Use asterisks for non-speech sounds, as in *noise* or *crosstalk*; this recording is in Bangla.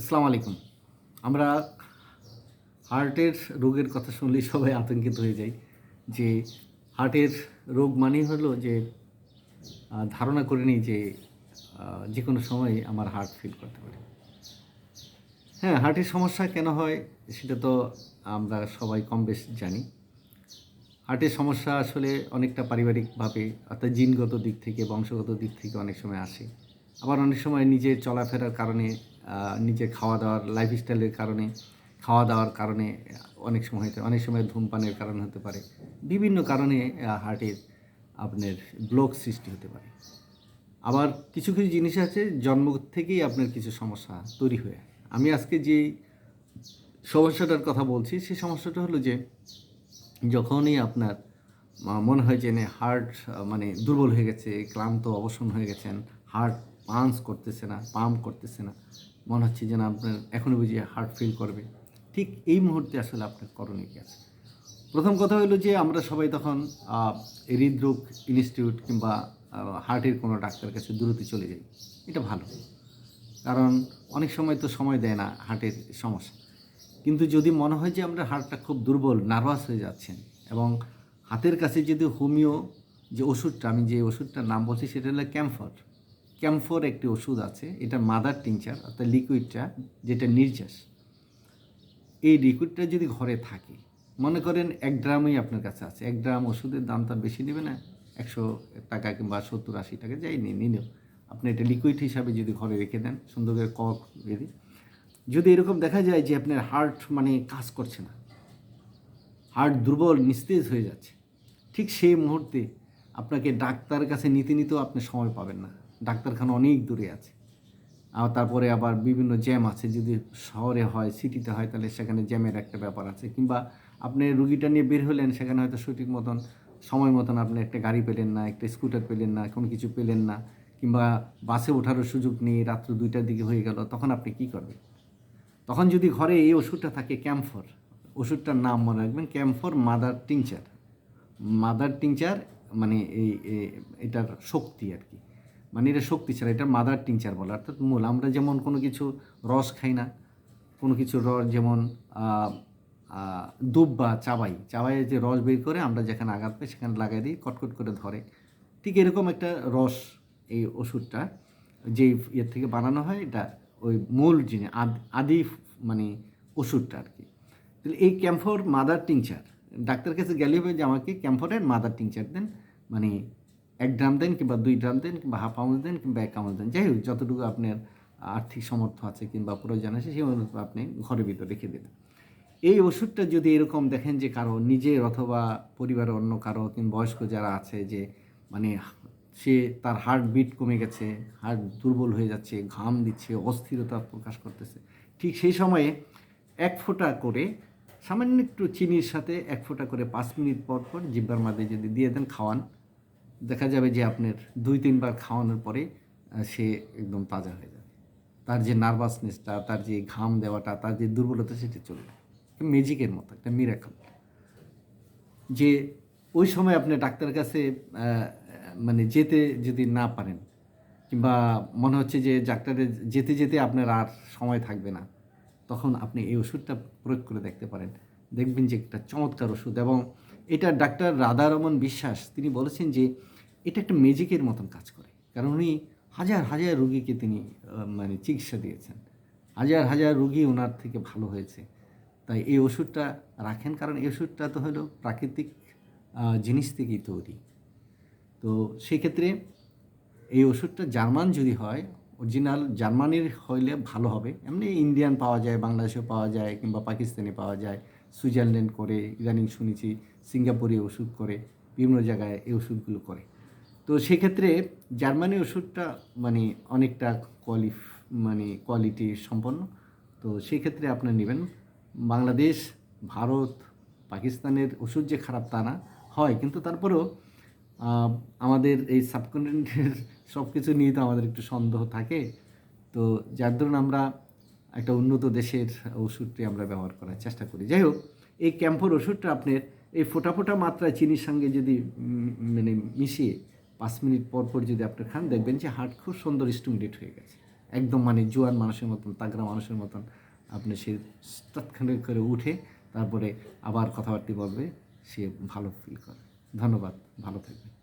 আসসালামু আলাইকুম। আমরা হার্টের রোগের কথা শুনলেই সবাই আতঙ্কিত হয়ে যাই যে হার্টের রোগ মানেই হলো যে ধারণা করে নিই যে যে কোনো সময় আমার হার্ট ফিল করতে পারে। হ্যাঁ হার্টের সমস্যা কেন হয় সেটা তো আমরা সবাই কম বেশ জানি। হার্টের সমস্যা আসলে অনেকটা পারিবারিকভাবে, অর্থাৎ জিনগত দিক থেকে, বংশগত দিক থেকে অনেক সময় আসে। আবার অনেক সময় নিজের চলাফেরার কারণে নিজের খাওয়া দাওয়ার লাইফস্টাইলের কারণে খাওয়া দাওয়ার কারণে অনেক সময় হতে, অনেক সময় ধূমপানের কারণে হতে পারে। বিভিন্ন কারণে হার্টের আপনার ব্লক সৃষ্টি হতে পারে। আবার কিছু কিছু জিনিস আছে, জন্ম থেকেই আপনার কিছু সমস্যা তৈরি হয়ে আমি আজকে যে সমস্যাটার কথা বলছি সেই সমস্যাটা হলো যে, যখনই আপনার মনে হয় যে হার্ট মানে দুর্বল হয়ে গেছে, ক্লান্ত অবসন হয়ে গেছেন হার্ট পাঞ্চ করতেছে না পাম্প করতেছে না। মনে হচ্ছে যেন আপনার এখনই বুঝি হার্ট ফিল করবে। ঠিক এই মুহূর্তে আসলে আপনার করণীয় কী আছে? প্রথম কথা হলো যে আমরা সবাই তখন হৃদরোগ ইনস্টিটিউট কিংবা হার্টের কোনো ডাক্তারের কাছে দূরতে চলে যাই। এটা ভালো। কারণ অনেক সময় তো সময় দেয় না হার্টের সমস্যা। কিন্তু যদি মনে হয় যে আমরা হার্টটা খুব দুর্বল নার্ভাস হয়ে যাচ্ছেন এবং হাতের কাছে যদি হোমিও যে ওষুধটা, আমি যে ওষুধটার নাম বলছি সেটা হলো ক্যাম্ফর ক্যাম্ফর একটি ওষুধ আছে, এটা মাদার টিংচার অর্থাৎ লিকুইডটা যেটা নির্যাস। এই লিকুইডটা যদি ঘরে থাকে, মনে করেন এক ড্রামই আপনার কাছে আছে, এক ড্রাম ওষুধের দাম তার বেশি নেবে না, একশো টাকা কিংবা সত্তর আশি টাকা, যাই নিয়ে নিলেও আপনি এটা লিকুইড হিসাবে যদি ঘরে রেখে দেন, সুন্দর করে কক বেঁধে যদি এরকম দেখা যায় যে আপনার হার্ট মানে কাজ করছে না হার্ট দুর্বল, নিস্তেজ হয়ে যাচ্ছে, ঠিক সেই মুহূর্তে আপনাকে ডাক্তার কাছে নিতে নিতেও আপনি সময় পাবেন না। ডাক্তারখানা অনেক দূরে আছে। আর তারপরে আবার বিভিন্ন জ্যাম আছে। যদি শহরে হয়, সিটিতে হয়, তাহলে সেখানে জ্যামের একটা ব্যাপার আছে। কিংবা আপনি রুগীটা নিয়ে বের হলেন, সেখানে হয়তো সঠিক মতন, সময় মতন আপনি একটা গাড়ি পেলেন না, একটা স্কুটার পেলেন না, কোনো কিছু পেলেন না, কিংবা বাসে ওঠারও সুযোগ নেই, রাত্র দুইটার দিকে হয়ে গেল, তখন আপনি কি করবেন? তখন যদি ঘরে এই ওষুধটা থাকে, ক্যাম্ফর, ওষুধটার নাম মনে রাখবেন, camphor mother tincture mother tincture মানে এই এটার শক্তি আর কি। মানে এটা শক্তি ছাড়া, এটা মাদার টিংচার বলে। অর্থাৎ মূল, আমরা যেমন কোনো কিছু রস খাই না, কোনো কিছু রস যেমন দুব বা চাবাই চাবাইয়ের যে রস বের করে আমরা যেখানে আঘাত পাই সেখানে লাগাই দিই, কটকট করে ধরে। ঠিক এরকম একটা রস এই ওষুধটা যেই ইয়ের থেকে বানানো হয়, এটা ওই মূল জিনিস, আদ- আদি মানে ওষুধটা আর কি। তাহলে এই ক্যাম্ফোর মাদার টিংচার ডাক্তার কাছে গেলে হবে যে আমাকে ক্যাম্ফোরের মাদার টিংচার দেন মানে এক ড্রাম দেন কিংবা দুই ড্রাম দেন কিংবা হাফ আউন্স দেন কিংবা এক আউন্স দেন যাই হোক যতটুকু আপনার আর্থিক সামর্থ্য আছে কিংবা প্রয়োজন আছে, সেই অনুযায়ী আপনি ঘরের ভিতর রেখে দেবেন এই ওষুধটা যদি এরকম দেখেন যে কারও নিজের অথবা পরিবারের অন্য কারও কিংবা বয়স্ক যারা আছে যে মানে সে তার হার্ট বিট কমে গেছে হার্ট দুর্বল হয়ে যাচ্ছে, ঘাম দিচ্ছে, অস্থিরতা প্রকাশ করতেছে, ঠিক সেই সময়ে এক ফোঁটা করে সামান্য একটু চিনির সাথে এক ফোঁটা করে পাঁচ মিনিট পর পর জিব্বার মাঝে যদি দিয়ে দেন খাওয়ান, দেখা যাবে যে আপনার দুই, তিনবার খাওয়ানোর পরে সে একদম তাজা হয়ে যাবে। তার যে নার্ভাসনেসটা, তার যে ঘাম দেওয়াটা, তার যে দুর্বলতা, সেটা চলে যাবে। ম্যাজিকের মতো, একটা মিরাকল। যে ওই সময় আপনি ডাক্তারের কাছে মানে যেতে যদি না পারেন, কিংবা মনে হচ্ছে যে ডাক্তারে যেতে যেতে আপনার আর সময় থাকবে না তখন আপনি এই ওষুধটা প্রয়োগ করে দেখতে পারেন। দেখবেন যে একটা চমৎকার ওষুধ এবং এটা ডাক্তার রাধারমন বিশ্বাস, তিনি বলেছেন যে এটা একটা ম্যাজিকের মতন কাজ করে। কারণ উনি হাজার হাজার রুগীকে তিনি মানে চিকিৎসা দিয়েছেন। হাজার হাজার রুগী ওনার থেকে ভালো হয়েছে। তাই এই ওষুধটা রাখেন, কারণ এই ওষুধটা তো হলো প্রাকৃতিক জিনিস থেকেই তৈরি। তো সেক্ষেত্রে এই ওষুধটা জার্মান যদি হয় অরিজিনাল জার্মানির হইলে ভালো হবে। এমনি ইন্ডিয়ান পাওয়া যায়, বাংলাদেশেও পাওয়া যায় কিংবা পাকিস্তানি পাওয়া যায়। সুইজারল্যান্ড করে, ইদানিং শুনেছি সিঙ্গাপুরে ওষুধ করে, বিভিন্ন জায়গায় এই ওষুধগুলো করে। তো সেক্ষেত্রে জার্মানি ওষুধটা মানে অনেকটা কোয়ালি মানে কোয়ালিটি সম্পন্ন। তো সেক্ষেত্রে আপনি নেবেন। বাংলাদেশ, ভারত, পাকিস্তানের ওষুধ যে খারাপ তা না। হয়, কিন্তু তারপরেও আমাদের এই সাবকন্টিনেন্টের *laughs* সব কিছু নিয়ে তো আমাদের একটু সন্দেহ থাকে। তো যার দরুন আমরা একটা উন্নত দেশের ওষুধটি আমরা ব্যবহার করার চেষ্টা করি। যাই হোক, এই ক্যাম্পোর ওষুধটা আপনার এই ফোটা ফোটা মাত্রায় চিনির সঙ্গে যদি মানে মিশিয়ে পাঁচ মিনিট পর পর যদি আপনি খান, দেখবেন যে হার্ট খুব সুন্দর স্টিমুলেট হয়ে গেছে। একদম মানে জোয়ান মানুষের মতন, তাগড়া মানুষের মতন আপনি সে তৎক্ষণিক করে উঠে তারপরে আবার কথাবার্তা বলবে, সে ভালো ফিল করে। ধন্যবাদ। ভালো থাকবে